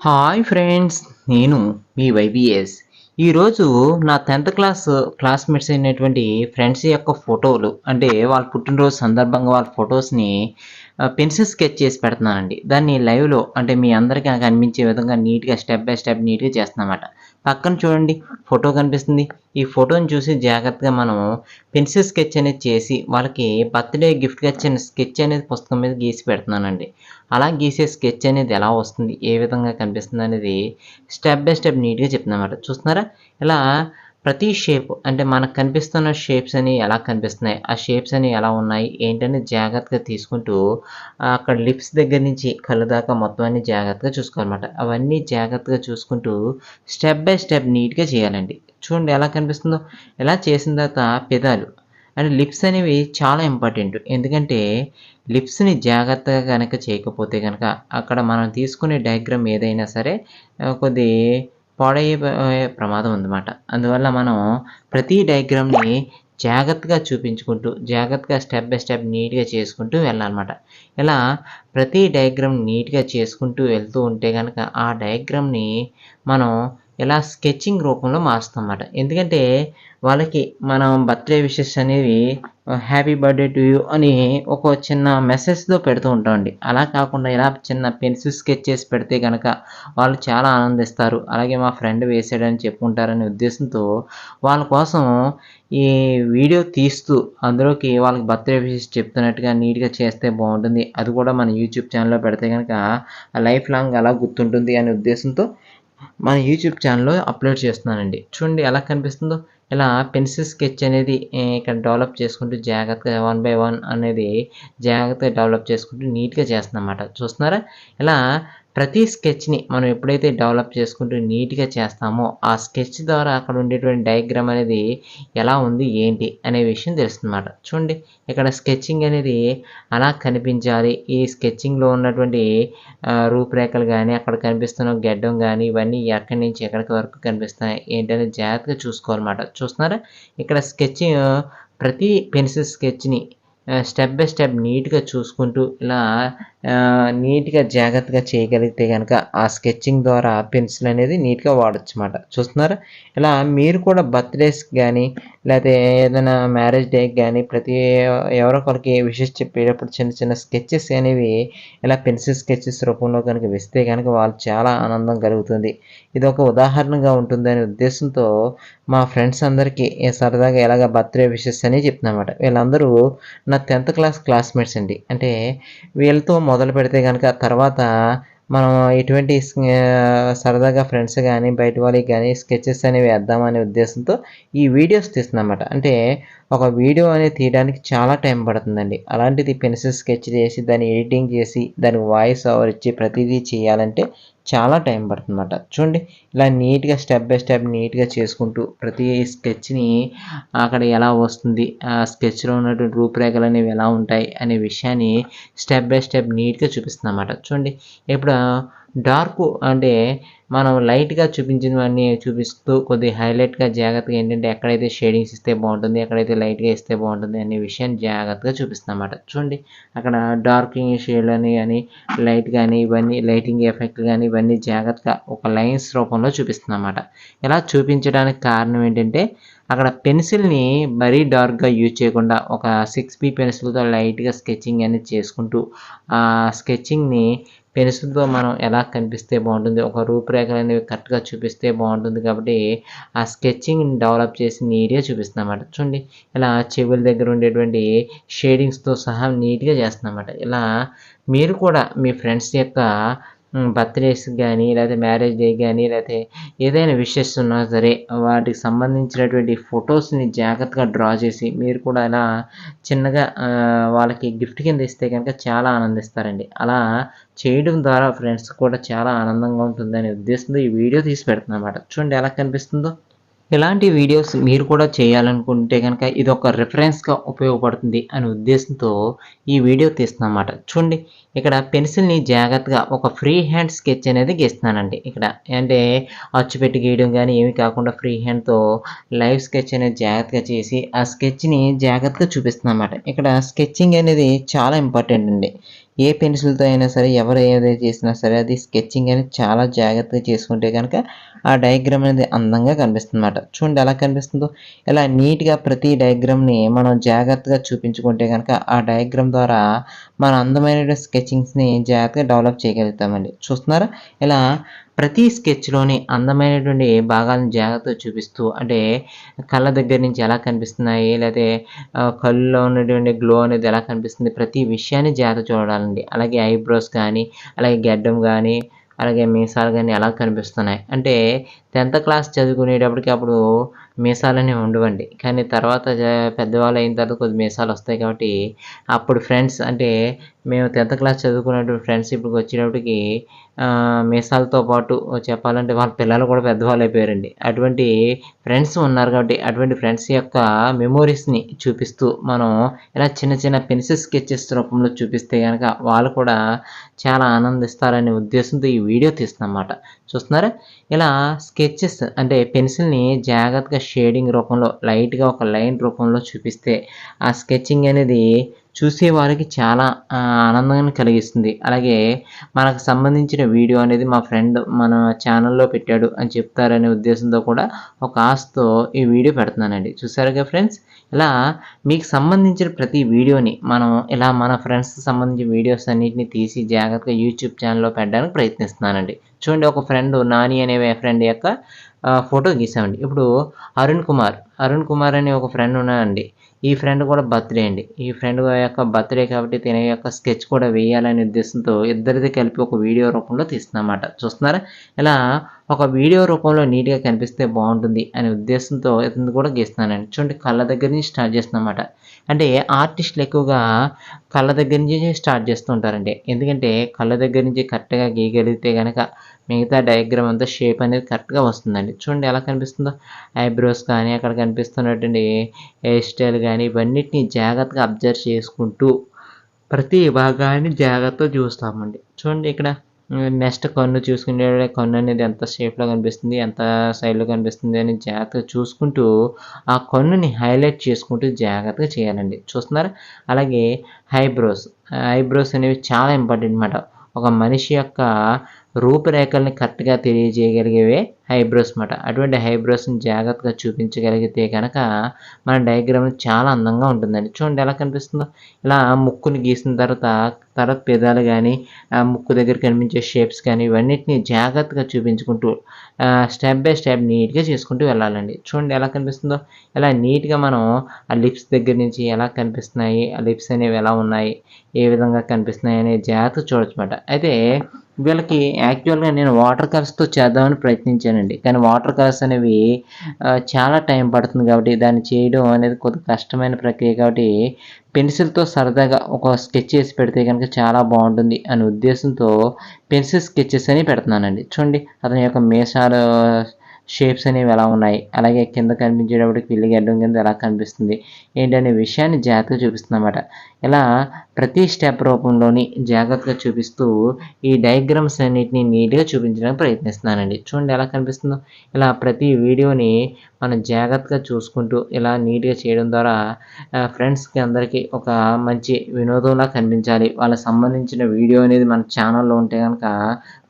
Hi friends నేను మీ YBS. ఈరోజు నా టెన్త్ క్లాస్ క్లాస్మేట్స్ అయినటువంటి ఫ్రెండ్స్ యొక్క ఫోటోలు అంటే వాళ్ళ పుట్టినరోజు సందర్భంగా వాళ్ళ ఫొటోస్ని పెన్సిల్ స్కెచ్ చేసి పెడుతున్నానండి. దాన్ని లైవ్లో అంటే మీ అందరికీ నాకు అనిపించే విధంగా నీట్గా స్టెప్ బై స్టెప్ నీట్గా చేస్తున్నమాట పక్కన చూడండి ఫోటో కనిపిస్తుంది. ఈ ఫోటోని చూసి జాగ్రత్తగా మనం పెన్సిల్ స్కెచ్ అనేది చేసి వాళ్ళకి బర్త్డే గిఫ్ట్గా ఇచ్చిన స్కెచ్ అనేది పుస్తకం మీద గీసి పెడుతున్నానండి. అలా గీసే స్కెచ్ అనేది ఎలా వస్తుంది ఏ విధంగా కనిపిస్తుంది అనేది స్టెప్ బై స్టెప్ నీట్గా చెప్తున్నమాట చూస్తున్నారా? ఇలా ప్రతి షేప్ అంటే మనకు కనిపిస్తున్న షేప్స్ అని ఎలా కనిపిస్తున్నాయి? ఆ షేప్స్ అని ఎలా ఉన్నాయి? ఏంటని జాగ్రత్తగా తీసుకుంటూ అక్కడ లిప్స్ దగ్గర నుంచి కళ్ళు దాకా మొత్తం అన్ని జాగ్రత్తగా చూసుకోవాలన్నమాట. అవన్నీ జాగ్రత్తగా చూసుకుంటూ స్టెప్ బై స్టెప్ నీట్గా చేయాలండి. చూడండి ఎలా కనిపిస్తుందో. ఎలా చేసిన తర్వాత పెదాలు. అంటే లిప్స్ అనేవి చాలా ఇంపార్టెంట్. ఎందుకంటే లిప్స్ని జాగ్రత్తగా కనుక చేయకపోతే కనుక అక్కడ మనం తీసుకునే డయాగ్రామ్ ఏదైనా సరే కొద్ది పాడయ్యే ప్రమాదం ఉందన్నమాట అందువల్ల మనం ప్రతి డయాగ్రామ్ని జాగ్రత్తగా చూపించుకుంటూ జాగ్రత్తగా స్టెప్ బై స్టెప్ నీట్గా చేసుకుంటూ వెళ్ళాలన్నమాట. ఇలా ప్రతి డయాగ్రామ్ నీట్గా చేసుకుంటూ వెళ్తూ ఉంటే కనుక ఆ డయాగ్రామ్ని మనం ఇలా స్కెచింగ్ రూపంలో మారుస్తాం అన్నమాట ఎందుకంటే వాళ్ళకి మనం బర్త్డే విషెస్ అనేవి హ్యాపీ బర్త్డే టు యూ అని ఒక చిన్న మెసేజ్తో పెడుతూ ఉంటామండి. అలా కాకుండా ఇలా చిన్న పెన్సిల్ స్కెచ్ చేసి పెడితే కనుక వాళ్ళు చాలా ఆనందిస్తారు. అలాగే మా ఫ్రెండ్ వేసాడని చెప్పుకుంటారనే ఉద్దేశంతో వాళ్ళ కోసం ఈ వీడియో తీస్తూ అందులోకి వాళ్ళకి బర్త్డే విషెస్ చెప్తున్నట్టుగా నీట్గా చేస్తే బాగుంటుంది. అది కూడా మన యూట్యూబ్ ఛానల్లో పెడితే కనుక లైఫ్ లాంగ్ అలా గుర్తుంటుంది అనే ఉద్దేశంతో మన యూట్యూబ్ ఛానల్లో అప్లోడ్ చేస్తున్నానండి. చూడండి ఎలా కనిపిస్తుందో. ఇలా పెన్సిల్ స్కెచ్ అనేది ఇక్కడ డెవలప్ చేసుకుంటూ జాగ్రత్తగా వన్ బై వన్ అనేది జాగ్రత్తగా డెవలప్ చేసుకుంటూ నీట్గా చేస్తుందన్నమాట. చూస్తున్నారా? ఇలా ప్రతి స్కెచ్ని మనం ఎప్పుడైతే డెవలప్ చేసుకుంటూ నీట్గా చేస్తామో ఆ స్కెచ్ ద్వారా అక్కడ ఉండేటువంటి డయాగ్రామ్ అనేది ఎలా ఉంది ఏంటి అనే విషయం తెలుస్తుందన్నమాట. చూడండి ఇక్కడ స్కెచ్చింగ్ అనేది అలా కనిపించాలి. ఈ స్కెచ్చింగ్లో ఉన్నటువంటి రూపురేఖలు కానీ అక్కడ కనిపిస్తున్న గడ్డం కానీ ఇవన్నీ ఎక్కడి నుంచి ఎక్కడికి వరకు కనిపిస్తున్నాయి ఏంటనేది జాగ్రత్తగా చూసుకోవాలన్నమాట. చూస్తున్నారా? ఇక్కడ స్కెచ్ ప్రతి పెన్సిల్ స్కెచ్ని స్టెప్ బై స్టెప్ నీట్గా చూసుకుంటూ ఇలా నీట్గా జాగ్రత్తగా చేయగలిగితే కనుక ఆ స్కెచ్చింగ్ ద్వారా పెన్సిల్ అనేది నీట్గా వాడచ్చు అనమాట చూస్తున్నారు? ఇలా మీరు కూడా బర్త్డేస్కి కానీ లేకపోతే ఏదైనా మ్యారేజ్ డేకి కానీ ప్రతి ఎవరో ఒకరికి విషెస్ చెప్పేటప్పుడు చిన్న చిన్న స్కెచెస్ అనేవి ఇలా పెన్సిల్ స్కెచెస్ రూపంలో కనుక వేస్తే కనుక వాళ్ళు చాలా ఆనందం కలుగుతుంది. ఇది ఒక ఉదాహరణగా ఉంటుందనే ఉద్దేశంతో మా ఫ్రెండ్స్ అందరికీ సరదాగా ఎలాగ బర్త్డే విషెస్ అని చెప్తున్నమాట. వీళ్ళందరూ నా టెన్త్ క్లాస్ క్లాస్మేట్స్ అండి. అంటే వీళ్ళతో మొదలు పెడితే కనుక తర్వాత మనం ఎటువంటి సరదాగా ఫ్రెండ్స్ కానీ బయట వాళ్ళకి కానీ స్కెచెస్ అనేవి వేద్దామనే ఉద్దేశంతో ఈ వీడియోస్ తీస్తున్నమాట అంటే ఒక వీడియో అనేది తీయడానికి చాలా టైం పడుతుందండి. అలాంటిది పెన్సిల్ స్కెచ్ చేసి దాన్ని ఎడిటింగ్ చేసి దానికి వాయిస్ ఓవర్ ఇచ్చి ప్రతిదీ చేయాలంటే చాలా టైం పడుతుందన్నమాట. చూడండి ఇలా నీట్గా స్టెప్ బై స్టెప్ నీట్గా చేసుకుంటూ ప్రతి స్కెచ్ని అక్కడ ఎలా వస్తుంది ఆ స్కెచ్లో ఉన్నటువంటి రూపురేఖలు అనేవి ఎలా ఉంటాయి అనే విషయాన్ని స్టెప్ బై స్టెప్ నీట్గా చూపిస్తుందన్నమాట. చూడండి ఇప్పుడు డార్క్ అంటే మనం లైట్గా చూపించినవన్నీ చూపిస్తూ కొద్దిగా హైలైట్గా జాగ్రత్తగా ఏంటంటే ఎక్కడైతే షేడింగ్స్ ఇస్తే బాగుంటుంది ఎక్కడైతే లైట్గా ఇస్తే బాగుంటుంది అనే విషయాన్ని జాగ్రత్తగా చూపిస్తామన్నమాట చూడండి అక్కడ డార్కింగ్ షేడ్ అని కానీ లైట్ కానీ ఇవన్నీ లైటింగ్ ఎఫెక్ట్ కానీ ఇవన్నీ జాగ్రత్తగా ఒక లైన్స్ రూపంలో చూపిస్తుందన్నమాట. ఇలా చూపించడానికి కారణం ఏంటంటే అక్కడ పెన్సిల్ని మరీ డార్క్గా యూజ్ చేయకుండా ఒక సిక్స్ బి పెన్సిల్తో లైట్గా స్కెచింగ్ అనేది చేసుకుంటూ ఆ స్కెచింగ్ని పెన్సిల్తో మనం ఎలా కనిపిస్తే బాగుంటుంది ఒక రూపురేఖలు అనేవి కరెక్ట్గా చూపిస్తే బాగుంటుంది కాబట్టి ఆ స్కెచింగ్ డెవలప్ చేసి నీట్గా చూపిస్తున్నాం అన్నమాట చూడండి ఇలా చెవుల దగ్గర ఉండేటువంటి షేడింగ్స్తో సహా నీట్గా చేస్తున్నాం అన్నమాట ఇలా మీరు కూడా మీ ఫ్రెండ్స్ యొక్క బర్త్డేస్ కానీ లేకపోతే మ్యారేజ్ డే కానీ లేకపోతే ఏదైనా విషెస్ ఉన్నా సరే వాటికి సంబంధించినటువంటి ఫొటోస్ని జాగ్రత్తగా డ్రా చేసి మీరు కూడా ఇలా చిన్నగా వాళ్ళకి గిఫ్ట్ కింద ఇస్తే కనుక చాలా ఆనందిస్తారండి. అలా చేయడం ద్వారా ఫ్రెండ్స్ కూడా చాలా ఆనందంగా ఉంటుందనే ఉద్దేశంతో ఈ వీడియో తీసి పెడుతున్నమాట చూడండి ఎలా కనిపిస్తుందో. ఇలాంటి వీడియోస్ మీరు కూడా చేయాలనుకుంటే కనుక ఇది ఒక రిఫరెన్స్గా ఉపయోగపడుతుంది అనే ఉద్దేశంతో ఈ వీడియో తీస్తున్నమాట చూడండి ఇక్కడ పెన్సిల్ని జాగ్రత్తగా ఒక ఫ్రీ హ్యాండ్ స్కెచ్ అనేది గీస్తున్నానండి. ఇక్కడ అంటే అచ్చు పెట్టి గీయడం కానీ ఏమి కాకుండా ఫ్రీ హ్యాండ్తో లైవ్ స్కెచ్ అనేది జాగ్రత్తగా చేసి ఆ స్కెచ్ని జాగ్రత్తగా చూపిస్తున్నమాట ఇక్కడ స్కెచ్చింగ్ అనేది చాలా ఇంపార్టెంట్ అండి. ఏ పెన్సిల్తో అయినా సరే ఎవరు ఏదైతే చేసినా సరే అది స్కెచ్చింగ్ అనేది చాలా జాగ్రత్తగా చేసుకుంటే కనుక ఆ డయాగ్రామ్ అనేది అందంగా కనిపిస్తుంది అన్నమాట చూడండి ఎలా కనిపిస్తుందో. ఇలా నీట్గా ప్రతి డయాగ్రామ్ని మనం జాగ్రత్తగా చూపించుకుంటే కనుక ఆ డయాగ్రామ్ ద్వారా మన అందమైన స్కెచింగ్స్ని జాగ్రత్తగా డెవలప్ చేయగలుగుతామండి. చూస్తున్నారా? ఇలా ప్రతి స్కెచ్లోని అందమైనటువంటి భాగాలను జాగ్రత్తగా చూపిస్తూ అంటే కళ్ళ దగ్గర నుంచి ఎలా కనిపిస్తున్నాయి లేదా కళ్ళులో ఉన్నటువంటి గ్లో అనేది ఎలా కనిపిస్తుంది ప్రతి విషయాన్ని జాగ్రత్త చూడాలండి. అలాగే ఐబ్రోస్ కానీ అలాగే గడ్డం కానీ అలాగే మీసాలు కానీ ఎలా కనిపిస్తున్నాయి. అంటే టెన్త్ క్లాస్ చదువుకునేటప్పటికి అప్పుడు మీసాలని ఉండవండి. కానీ తర్వాత పెద్దవాళ్ళు అయిన తర్వాత కొద్ది మీసాలు వస్తాయి కాబట్టి అప్పుడు ఫ్రెండ్స్ అంటే మేము టెన్త్ క్లాస్ చదువుకున్నటువంటి ఫ్రెండ్స్ ఇప్పుడు వచ్చేటప్పటికి మీసాలతో పాటు చెప్పాలంటే వాళ్ళ పిల్లలు కూడా పెద్దవాళ్ళు అయిపోయారండి అటువంటి ఫ్రెండ్స్ ఉన్నారు కాబట్టి అటువంటి ఫ్రెండ్స్ యొక్క మెమోరీస్ని చూపిస్తూ మనం ఇలా చిన్న చిన్న పెన్సిల్ స్కెచెస్ రూపంలో చూపిస్తే కనుక వాళ్ళు కూడా చాలా ఆనందిస్తారనే ఉద్దేశంతో ఈ వీడియో తీస్తున్నమాట. చూస్తున్నారా? ఇలా స్కెచెస్ అంటే పెన్సిల్ని జాగ్రత్తగా షేడింగ్ రూపంలో లైట్గా ఒక లైన్ రూపంలో చూపిస్తే ఆ స్కెచింగ్ అనేది చూసే వారికి చాలా ఆనందాన్ని కలిగిస్తుంది. అలాగే మనకు సంబంధించిన వీడియో అనేది మా ఫ్రెండ్ మన ఛానల్లో పెట్టాడు అని చెప్తారనే ఉద్దేశంతో కూడా ఒక ఆశతో ఈ వీడియో పెడుతున్నానండి. చూసారుగా ఫ్రెండ్స్ ఇలా మీకు సంబంధించిన ప్రతి వీడియోని మనం ఇలా మన ఫ్రెండ్స్కి సంబంధించిన వీడియోస్ అన్నిటిని తీసి జాగ్రత్తగా యూట్యూబ్ ఛానల్లో పెట్టడానికి ప్రయత్నిస్తున్నానండి. చూడండి ఒక ఫ్రెండ్ నాని అనే ఫ్రెండ్ యొక్క ఫోటో గీసామండి. ఇప్పుడు అరుణ్ కుమార్ అరుణ్ కుమార్ అనే ఒక ఫ్రెండ్ ఉన్నాడండి. ఈ ఫ్రెండ్ కూడా బర్త్డే అండి. ఈ ఫ్రెండ్ యొక్క బర్త్డే కాబట్టి తిన యొక్క స్కెచ్ కూడా వేయాలనే ఉద్దేశంతో ఇద్దరిది కలిపి ఒక వీడియో రూపంలో తీస్తున్నమాట చూస్తున్నారా? ఇలా ఒక వీడియో రూపంలో నీట్గా కనిపిస్తే బాగుంటుంది అనే ఉద్దేశంతో ఇతను కూడా గీస్తున్నానండి. చూడండి కళ్ళ దగ్గర నుంచి స్టార్ట్ చేస్తున్నమాట అంటే ఆర్టిస్టులు ఎక్కువగా కళ్ళ దగ్గర నుంచి స్టార్ట్ చేస్తూ ఉంటారండి. ఎందుకంటే కళ్ళ దగ్గర నుంచి కరెక్ట్గా గీయగలిగితే కనుక మిగతా డయాగ్రామ్ అంతా షేప్ అనేది కరెక్ట్గా వస్తుందండి. చూడండి ఎలా కనిపిస్తుందో? ఐబ్రోస్ కానీ అక్కడ కనిపిస్తున్నటువంటి హెయిర్ స్టైల్ కానీ ఇవన్నిటిని జాగ్రత్తగా అబ్జర్వ్ చేసుకుంటూ ప్రతి భాగాన్ని జాగ్రత్తగా చూస్తామండి. చూడండి ఇక్కడ నెక్స్ట్ కన్ను చూసుకునే కన్ను అనేది ఎంత షేప్లో కనిపిస్తుంది ఎంత సైడ్లో కనిపిస్తుంది అని జాగ్రత్తగా చూసుకుంటూ ఆ కన్నుని హైలైట్ చేసుకుంటూ జాగ్రత్తగా చేయాలండి. చూస్తున్నారా? అలాగే ఐబ్రోస్ ఐబ్రోస్ అనేవి చాలా ఇంపార్టెంట్ అనమాట ఒక మనిషి యొక్క రూపురేఖల్ని కరెక్ట్గా తెలియజేయగలిగేవే హైబ్రోస్ మాట. అటువంటి హైబ్రోస్ని జాగ్రత్తగా చూపించగలిగితే కనుక మన డయాగ్రామ్ చాలా అందంగా ఉంటుందండి. చూడండి ఎలా కనిపిస్తుందో. ఇలా ముక్కుని గీసిన తర్వాత తర్వాత పెదాలు కానీ ఆ ముక్కు దగ్గర కనిపించే షేప్స్ కానీ ఇవన్నిటిని జాగ్రత్తగా చూపించుకుంటూ స్టెప్ బై స్టెప్ నీట్గా చేసుకుంటూ వెళ్ళాలండి. చూడండి ఎలా కనిపిస్తుందో. ఇలా నీట్గా మనం ఆ లిప్స్ దగ్గర నుంచి ఎలా కనిపిస్తున్నాయి ఆ లిప్స్ అనేవి ఎలా ఉన్నాయి ఏ విధంగా కనిపిస్తున్నాయి అనే జాగ్రత్త చూడొచ్చు అయితే వీళ్ళకి యాక్చువల్గా నేను వాటర్ కలర్స్తో చేద్దామని ప్రయత్నించానండి. కానీ వాటర్ కలర్స్ అనేవి చాలా టైం పడుతుంది కాబట్టి దాన్ని చేయడం అనేది కొద్ది కష్టమైన ప్రక్రియ కాబట్టి పెన్సిల్తో సరదాగా ఒక స్కెచ్ చేసి పెడితే కనుక చాలా బాగుంటుంది అనే ఉద్దేశంతో పెన్సిల్ స్కెచెస్ అని పెడుతున్నానండి. చూడండి అతని యొక్క మీసాలు షేప్స్ అనేవి ఎలా ఉన్నాయి? అలాగే కింద కనిపించేటప్పటికి పిల్లి గడ్డం కింద ఎలా కనిపిస్తుంది? ఏంటనే విషయాన్ని జాగ్రత్తగా చూపిస్తుందన్నమాట ఇలా ప్రతి స్టెప్ రూపంలోని జాగ్రత్తగా చూపిస్తూ ఈ డయాగ్రామ్స్ అన్నిటిని నీట్గా చూపించడానికి ప్రయత్నిస్తున్నానండి. చూడండి ఎలా కనిపిస్తుందో. ఇలా ప్రతి వీడియోని మనం జాగ్రత్తగా చూసుకుంటూ ఇలా నీట్గా చేయడం ద్వారా ఫ్రెండ్స్కి అందరికీ ఒక మంచి వినోదంలా కనిపించాలి. వాళ్ళకి సంబంధించిన వీడియో అనేది మన ఛానల్లో ఉంటే కనుక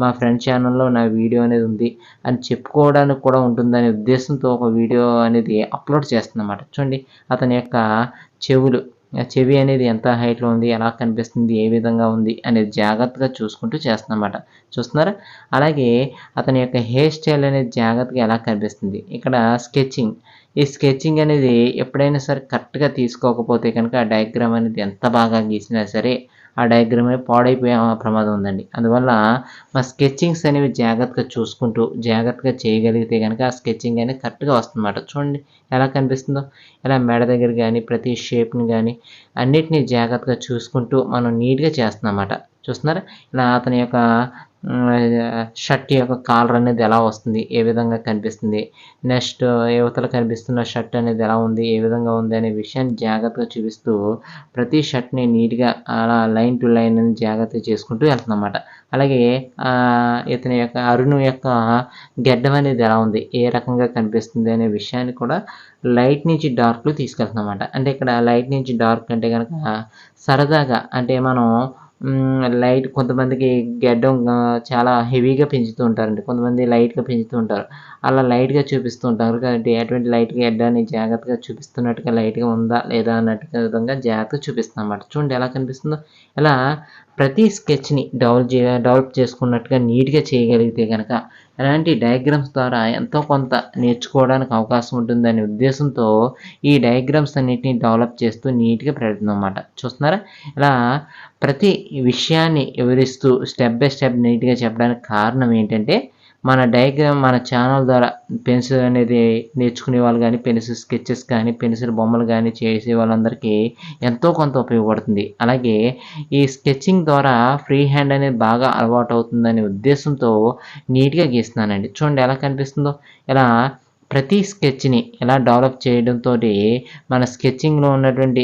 మా ఫ్రెండ్ ఛానల్లో నా వీడియో అనేది ఉంది. అని చెప్పుకోవడానికి కూడా ఉంటుందనే ఉద్దేశంతో ఒక వీడియో అనేది అప్లోడ్ చేస్తుందన్నమాట చూడండి అతని యొక్క చెవులు చెవి అనేది ఎంత హైట్లో ఉంది ఎలా కనిపిస్తుంది ఏ విధంగా ఉంది అనేది జాగ్రత్తగా చూసుకుంటూ చేస్తున్నమాట చూస్తున్నారా? అలాగే అతని యొక్క హెయిర్ స్టైల్ అనేది జాగ్రత్తగా ఎలా కనిపిస్తుంది? ఇక్కడ స్కెచింగ్ ఈ స్కెచింగ్ అనేది ఎప్పుడైనా సరే కరెక్ట్గా తీసుకోకపోతే కనుక ఆ డయాగ్రామ్ అనేది ఎంత బాగా గీసినా సరే ఆ డయాగ్రామే పాడైపోయే ప్రమాదం ఉందండి. అందువల్ల మా స్కెచ్చింగ్స్ అనేవి జాగ్రత్తగా చూసుకుంటూ జాగ్రత్తగా చేయగలిగితే కనుక ఆ స్కెచ్చింగ్ అనేది కరెక్ట్గా వస్తుందన్నమాట. చూడండి ఎలా కనిపిస్తుందో. ఇలా మెడ దగ్గర కానీ ప్రతి షేప్ని కానీ అన్నిటినీ జాగ్రత్తగా చూసుకుంటూ మనం నీట్గా చేస్తున్నామన్నమాట. చూస్తున్నారా? ఇలా అతని యొక్క షర్ట్ యొక్క కాలర్ అనేది ఎలా వస్తుంది ఏ విధంగా కనిపిస్తుంది నెక్స్ట్ యువతలు కనిపిస్తున్న షర్ట్ అనేది ఎలా ఉంది ఏ విధంగా ఉంది అనే విషయాన్ని జాగ్రత్తగా చూపిస్తూ ప్రతి షర్ట్ని నీట్గా అలా లైన్ టు లైన్ అని జాగ్రత్తగా చేసుకుంటూ వెళ్తుందన్నమాట. అలాగే ఇతని యొక్క అరుణు యొక్క గెడ్డం అనేది ఎలా ఉంది ఏ రకంగా కనిపిస్తుంది అనే విషయాన్ని కూడా లైట్ నుంచి డార్క్లో తీసుకెళ్తుందన్నమాట. అంటే ఇక్కడ లైట్ నుంచి డార్క్ అంటే కనుక సరదాగా అంటే మనం లైట్ కొంతమందికి గెడ్డం చాలా హెవీగా పెంచుతూ ఉంటారండి. కొంతమంది లైట్గా పెంచుతూ ఉంటారు. అలా లైట్గా చూపిస్తూ ఉంటారు. కాబట్టి అటువంటి లైట్గా గడ్డాన్ని జాగ్రత్తగా చూపిస్తున్నట్టుగా లైట్గా ఉందా లేదా అన్నట్టుగా విధంగా జాగ్రత్తగా చూపిస్తాం అన్నమాట. చూడండి ఎలా కనిపిస్తుందో. ఇలా ప్రతి స్కెచ్ని డెవలప్ చే డెవలప్ చేసుకున్నట్టుగా నీట్గా చేయగలిగితే కనుక అలాంటి డయాగ్రామ్స్ ద్వారా ఎంతో కొంత నేర్చుకోవడానికి అవకాశం ఉంటుందనే ఉద్దేశంతో ఈ డయాగ్రామ్స్ అన్నిటిని డెవలప్ చేస్తూ నీట్గా పెడుతుంది అనమాట చూస్తున్నారా? ఇలా ప్రతి విషయాన్ని వివరిస్తూ స్టెప్ బై స్టెప్ నీట్గా చెప్పడానికి కారణం ఏంటంటే మన డయాగ్రామ్ మన ఛానల్ ద్వారా పెన్సిల్ అనేది నేర్చుకునే వాళ్ళు కానీ పెన్సిల్ స్కెచెస్ కానీ పెన్సిల్ బొమ్మలు కానీ చేసే వాళ్ళందరికీ ఎంతో కొంత ఉపయోగపడుతుంది. అలాగే ఈ స్కెచింగ్ ద్వారా ఫ్రీ హ్యాండ్ అనేది బాగా అలవాటు అవుతుందనే ఉద్దేశంతో నీట్గా గీస్తున్నానండి. చూడండి ఎలా కనిపిస్తుందో. ఇలా ప్రతి స్కెచ్ని ఎలా డెవలప్ చేయడంతో మన స్కెచింగ్లో ఉన్నటువంటి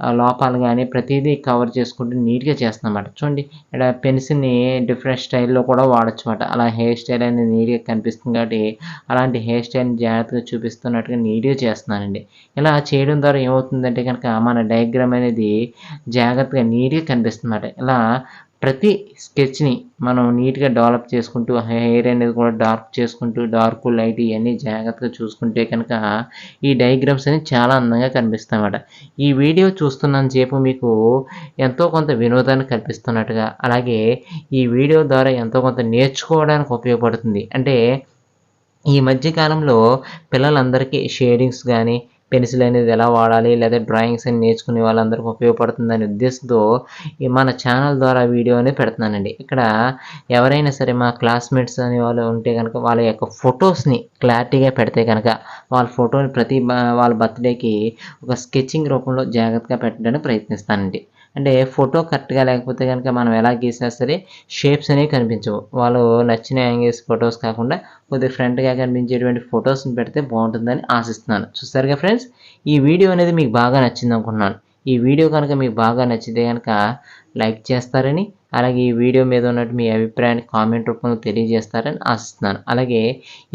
లోపాలు కానీ ప్రతిదీ కవర్ చేసుకుంటూ నీట్గా చేస్తున్నమాట చూడండి ఇక్కడ పెన్సిల్ని డిఫరెంట్ స్టైల్లో కూడా వాడచ్చు అనమాట అలా హెయిర్ స్టైల్ అనేది నీట్గా కనిపిస్తుంది కాబట్టి అలాంటి హెయిర్ స్టైల్ని జాగ్రత్తగా చూపిస్తున్నట్టుగా నీట్గా చేస్తున్నానండి. ఇలా చేయడం ద్వారా ఏమవుతుందంటే కనుక మన డయాగ్రామ్ అనేది జాగ్రత్తగా నీట్గా కనిపిస్తుంది ఇలా ప్రతి స్కెచ్ని మనం నీట్గా డెవలప్ చేసుకుంటూ హెయిర్ అనేది కూడా డార్క్ చేసుకుంటూ డార్క్ లైట్ ఇవన్నీ జాగ్రత్తగా చూసుకుంటే కనుక ఈ డయాగ్రామ్స్ అనేవి చాలా అందంగా కనిపిస్తాయన్నమాట. ఈ వీడియో చూస్తున్నంత సేపు మీకు ఎంతో కొంత వినోదాన్ని కల్పిస్తున్నట్టుగా అలాగే ఈ వీడియో ద్వారా ఎంతో కొంత నేర్చుకోవడానికి ఉపయోగపడుతుంది. అంటే ఈ మధ్య కాలంలో పిల్లలందరికీ షేడింగ్స్ కానీ పెన్సిల్ అనేది ఎలా వాడాలి లేదా డ్రాయింగ్స్ అని నేర్చుకునే వాళ్ళందరికీ ఉపయోగపడుతుందనే ఉద్దేశంతో మన ఛానల్ ద్వారా వీడియో అనేది పెడుతున్నానండి. ఇక్కడ ఎవరైనా సరే మా క్లాస్మేట్స్ అనే వాళ్ళు ఉంటే కనుక వాళ్ళ యొక్క ఫొటోస్ని క్లారిటీగా పెడితే కనుక వాళ్ళ ఫోటోని ప్రతి వాళ్ళ బర్త్డేకి ఒక స్కెచింగ్ రూపంలో జాగ్రత్తగా పెట్టడానికి ప్రయత్నిస్తానండి. అంటే ఫోటో కరెక్ట్గా లేకపోతే కనుక మనం ఎలా గీసినా సరే షేప్స్ అనేవి కనిపించవు. వాళ్ళు నచ్చిన యాంగిల్స్ ఫొటోస్ కాకుండా కొద్దిగా ఫ్రంట్గా కనిపించేటువంటి ఫొటోస్ని పెడితే బాగుంటుందని ఆశిస్తున్నాను. చూస్తారుగా ఫ్రెండ్స్ ఈ వీడియో అనేది మీకు బాగా నచ్చింది అనుకుంటున్నాను. ఈ వీడియో కనుక మీకు బాగా నచ్చితే కనుక లైక్ చేస్తారని అలాగే ఈ వీడియో మీద ఉన్నట్టు మీ అభిప్రాయాన్ని కామెంట్ రూపంలో తెలియజేస్తారని ఆశిస్తున్నాను. అలాగే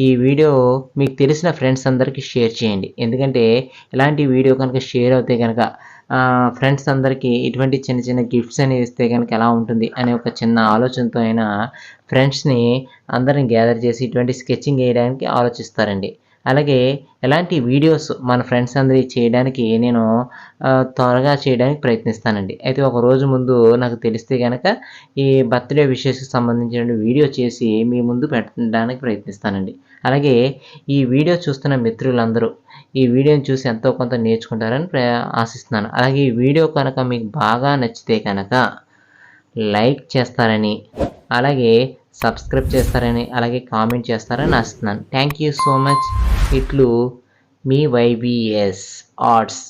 ఈ వీడియో మీకు తెలిసిన ఫ్రెండ్స్ అందరికీ షేర్ చేయండి. ఎందుకంటే ఇలాంటి వీడియో కనుక షేర్ అవుతే కనుక ఫ్రెండ్స్ అందరికీ ఇటువంటి చిన్న చిన్న గిఫ్ట్స్ అనేవి ఇస్తే కనుక ఎలా ఉంటుంది అనే ఒక చిన్న ఆలోచనతో అయినా ఫ్రెండ్స్ని అందరిని గ్యాదర్ చేసి ఇటువంటి స్కెచింగ్ వేయడానికి ఆలోచిస్తారండి. అలాగే ఎలాంటి వీడియోస్ మన ఫ్రెండ్స్ అందరి చేయడానికి నేను త్వరగా చేయడానికి ప్రయత్నిస్తానండి. అయితే ఒక రోజు ముందు నాకు తెలిస్తే కనుక ఈ బర్త్డే విషయస్కి సంబంధించిన వీడియో చేసి మీ ముందు పెట్టడానికి ప్రయత్నిస్తానండి. అలాగే ఈ వీడియో చూస్తున్న మిత్రులందరూ ఈ వీడియోని చూసి ఎంతో కొంత నేర్చుకుంటారని ఆశిస్తున్నాను. అలాగే ఈ వీడియో కనుక మీకు బాగా నచ్చితే కనుక లైక్ చేస్తారని అలాగే సబ్స్క్రైబ్ చేస్తారని అలాగే కామెంట్ చేస్తారని ఆశిస్తున్నాను. Thank you so much. ఇట్లు మీ వైబిఎస్ ఆర్ట్స్.